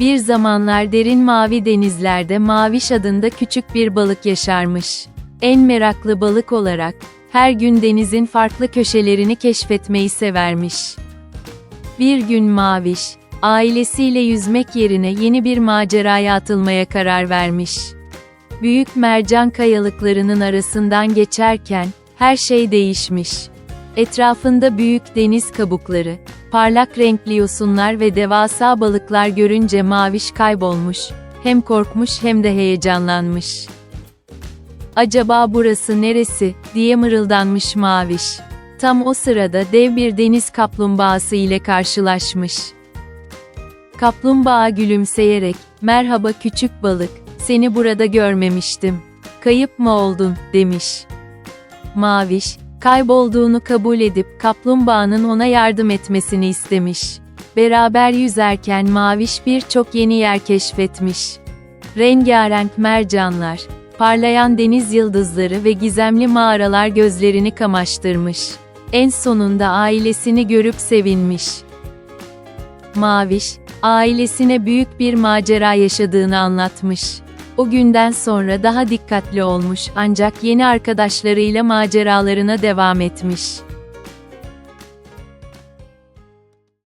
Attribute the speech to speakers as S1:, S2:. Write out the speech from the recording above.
S1: Bir zamanlar derin mavi denizlerde Maviş adında küçük bir balık yaşarmış. En meraklı balık olarak, her gün denizin farklı köşelerini keşfetmeyi severmiş. Bir gün Maviş, ailesiyle yüzmek yerine yeni bir maceraya atılmaya karar vermiş. Büyük mercan kayalıklarının arasından geçerken, her şey değişmiş. Etrafında büyük deniz kabukları, parlak renkli yosunlar ve devasa balıklar görünce Maviş kaybolmuş, hem korkmuş hem de heyecanlanmış. Acaba burası neresi, diye mırıldanmış Maviş. Tam o sırada dev bir deniz kaplumbağası ile karşılaşmış. Kaplumbağa gülümseyerek, merhaba küçük balık, seni burada görmemiştim. Kayıp mı oldun, demiş. Maviş, kaybolduğunu kabul edip kaplumbağanın ona yardım etmesini istemiş. Beraber yüzerken Maviş birçok yeni yer keşfetmiş. Rengarenk mercanlar, parlayan deniz yıldızları ve gizemli mağaralar gözlerini kamaştırmış. En sonunda ailesini görüp sevinmiş. Maviş, ailesine büyük bir macera yaşadığını anlatmış. O günden sonra daha dikkatli olmuş ancak yeni arkadaşlarıyla maceralarına devam etmiş.